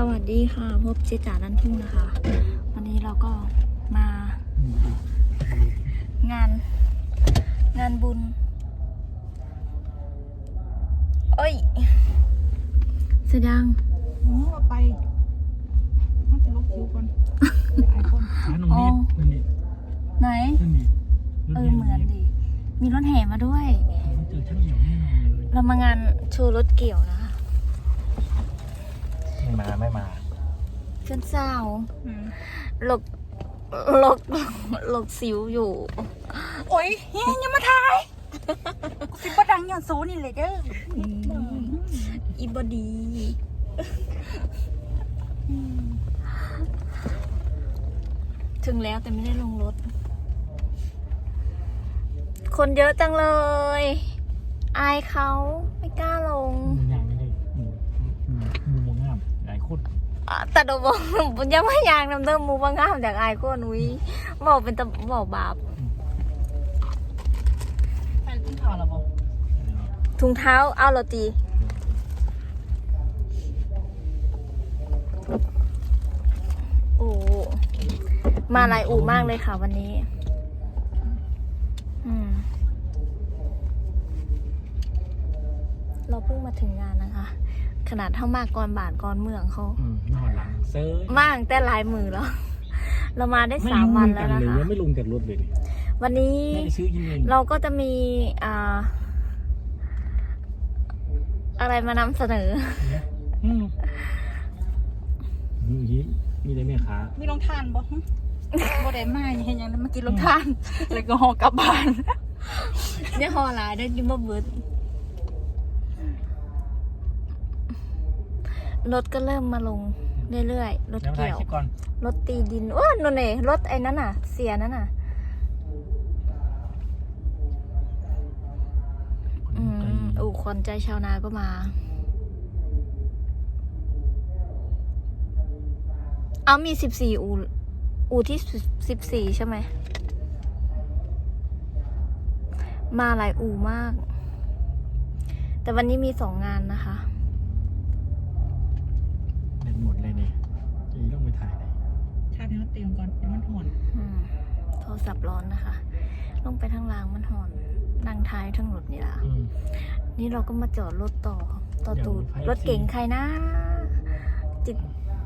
สวัสดีค่ะพบเจจ๋านันทุ่งนะคะ วันนี้เราก็มา งาน งานบุญเอ้ยเสยดังหนูเอาไปมันจะลบคิวก่อนเดี๋ยวไอคอนร้านตรงนี้นั่นนี่ไหน นั่นนี่เออเหมือนดิมีรถแห่มาด้วย มันเจอช่างเหี่ยวแน่นอนเลยเรามางานโชว์รถเกี่ยวนะคะ ไม่มาไม่มาเพื่อนสาวอืมหลบหลบหลบสิวอยู่ โอ้ยเฮ้ยยังมาถ่ายกูสิบดังอย่างโซนี่เลยเด้ออีบอดีถึงแล้วแต่ไม่ได้ลงรถ คนเยอะจังเลย อายเขาไม่กล้าลง อะแต่โดบอกยังไม่อยากนำเริ่มมูว่างามจากอายก็นุ้ยบอกเป็นตะบอกบาปแฟนกินข้าวแล้วบ่ถุงเท้าเอาโรตีโอ้มาหลายอู่มากเลยค่ะวันนี้ อืม เราเพิ่งมาถึงงานนะคะ ขนาดเท่ามากก่อนบาทก่อนเมืองเขาอืมนอนหลังเซิร์มากแต่หลายมือแล้ว เรามาได้สามวันแล้วนะเลยคะยังไม่ลงจากรถเลยนี่วันนี้ไม่ได้ซื้อกินเองเราก็จะมีอ่าอะไรมานำเสนอ อืมนี่มีได้แม่ค้ามีรองทานบ่หึบ่ได้มาเห็นยังมากินรองทาน แล้วก็ห่อกลับบ้านเนี่ยฮอหลายได้กินบ่เบิด รถก็เริ่มมาลงเรื่อยๆ รถเดี๋ยวถ่ายเกี่ยวคลิปก่อนรถตีดินโอ้ยนนเน่รถไอ้นั้นน่ะ เสียนั่นน่ะอืมอู่ควันใจชาวนาก็มา เอามีสิบสี่อู่อู่ที่สิบสี่ใช่ไหม มาหลายอู่มาก แต่วันนี้มีสองงานนะคะ เด็ดหมดเลยนี่จะต้องไป ถ่ายเลยชาติให้มันเตรียมก่อนเดี๋ยวมันห่อนอืมโทรศัพท์ร้อนนะคะ ลงไปทางล่างมันหอนนั่งท้ายทั้งรถนี่ล่ะ อืม นี่เราก็มาจอดรถต่อ ต่อเดี๋ยวตูดไฟรถเก๋งสีใครนะ ติด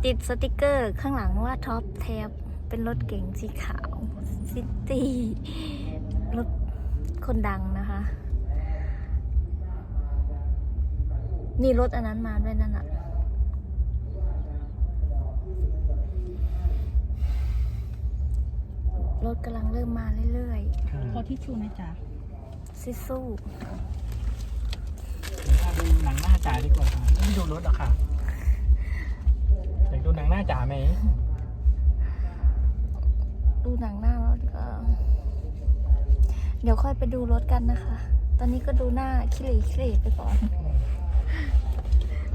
ติดสติกเกอร์ข้างหลังว่าท็อปแทบเป็นรถเก๋งสีขาวซิตี้รถคนดังนะคะมีรถอันนั้นมาด้วยนั่นอะ รถกำลังเริ่มมาเรื่อยค่ะขอที่ชูหนะจ๊ะๆซิสู้ถ้าดูหนังหน้าจ๋าดีกว่าค่ะไม่ดูรถหรอกค่ะอยากดูหนังหน้าจ๋าไหมดูหนังหน้ารถก็ เดี๋ยวค่อยไปดูรถกันนะคะ ตอนนี้ก็ดูหน้าขี้เหร่ขี้เหร่ไปก่อน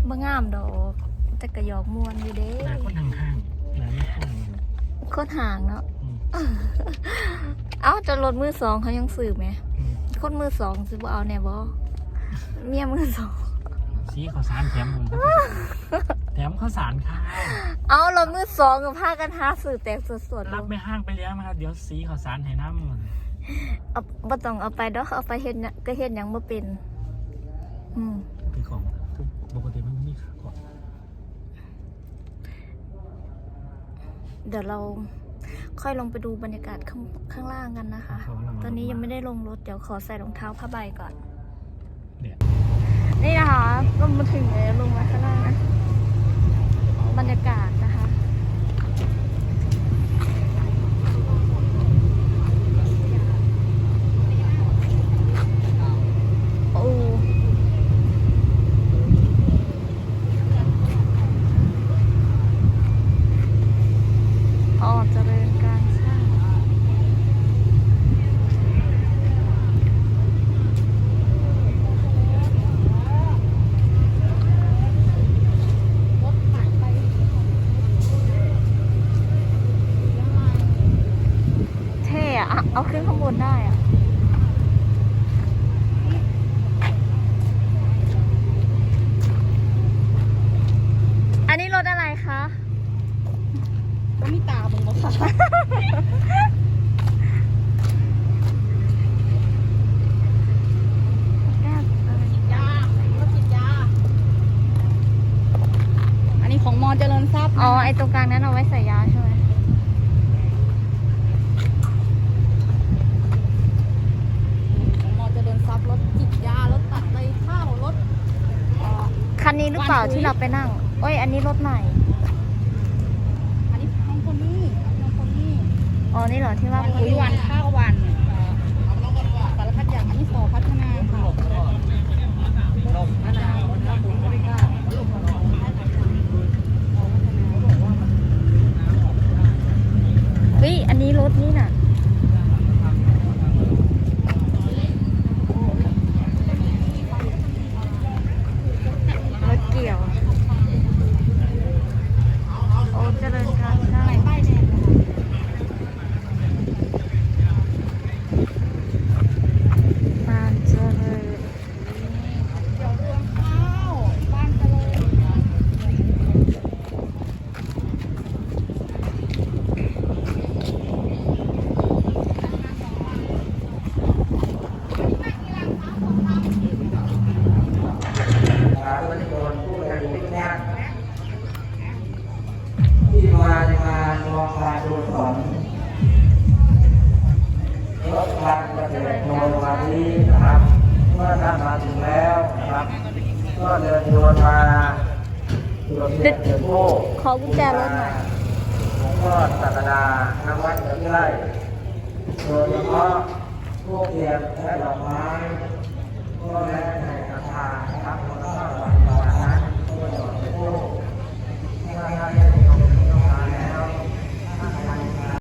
บ่งามดอกแต่กระยอกมวนอยู่เด้หน้าคนทางข้างหน้าไม่ข้างโคตรห่างเนาะอืม เอ้าจะรถมือสองเขายังสืบไหมอืมคนมือสองซื้อบ่เอาแน่บ่เมียมือสองสีข้าวสารแถมผมแถมข้าวสารข้าวเอารถมือสองกับผ้ากันหาสืบแตกสดๆรับไม่ห้างไปเลี้ยงนะครับเดี๋ยวสีข้าวสารให้น้ำมันเอาบ่ต้องเอาไปดอกเอาไปเฮ็ดหยังก็เฮ็ดหยังบ่เป็น อืมเป็นของทุกปกติมันไม่มีขาก่อนเดี๋ยวเรา ค่อยลงไปดูบรรยากาศข้างข้างล่างกันนะคะ ตอนนี้ยังไม่ได้ลงรถ เดี๋ยวขอใส่รองเท้าผ้าใบก่อนเดี๋ยวนี่นะคะ ก็มาถึงแล้วลงมาข้างล่างนะ ได้อะอันนี้รถอะไรคะ ก็มีตามึงมาค่ะอันนี้ของมอจริญทรัพย์ะอ๋อ ไอตรงกลางนั้นเอาไว้ใส่ยาใช่ไหม เปล่าวันคุยที่เราไปนั่งโอ้ย อันนี้รถใหม่ อันนี้น้องคนนี้น้องคนนี้อ๋อ นี่เหรอที่ว่าวันคุยวันข้าววันเอ่อสารพัดอย่างอันนี้สอพัฒนาค่ะพัฒนาพัฒนาเฮ้ย อันนี้รถนี่น่ะ รถเกี่ยว โอ้เจริญการได้ ป้ายแดงนะคะ บานเจริญ เดี๋ยวรวงข้าวบ้านเจริญ สาธุชนผู้บริสุ ทธิ์ญาติที่มาในงานรองการดูสอนรถพันเกษตรโนวันนี้นะครับเมื่อท่านมาถึงแล้วนะครับ ก็เดินโยนมาตรวจเช็คเดินโบขอกุญแจรถหน่อยหลวงพ่อสักดานวัดเดินไร่โดยเฉพาะพวกเทียนและดอกไม้ และในราคาครับแล้วก็ราคานั้นตัวหยอดโล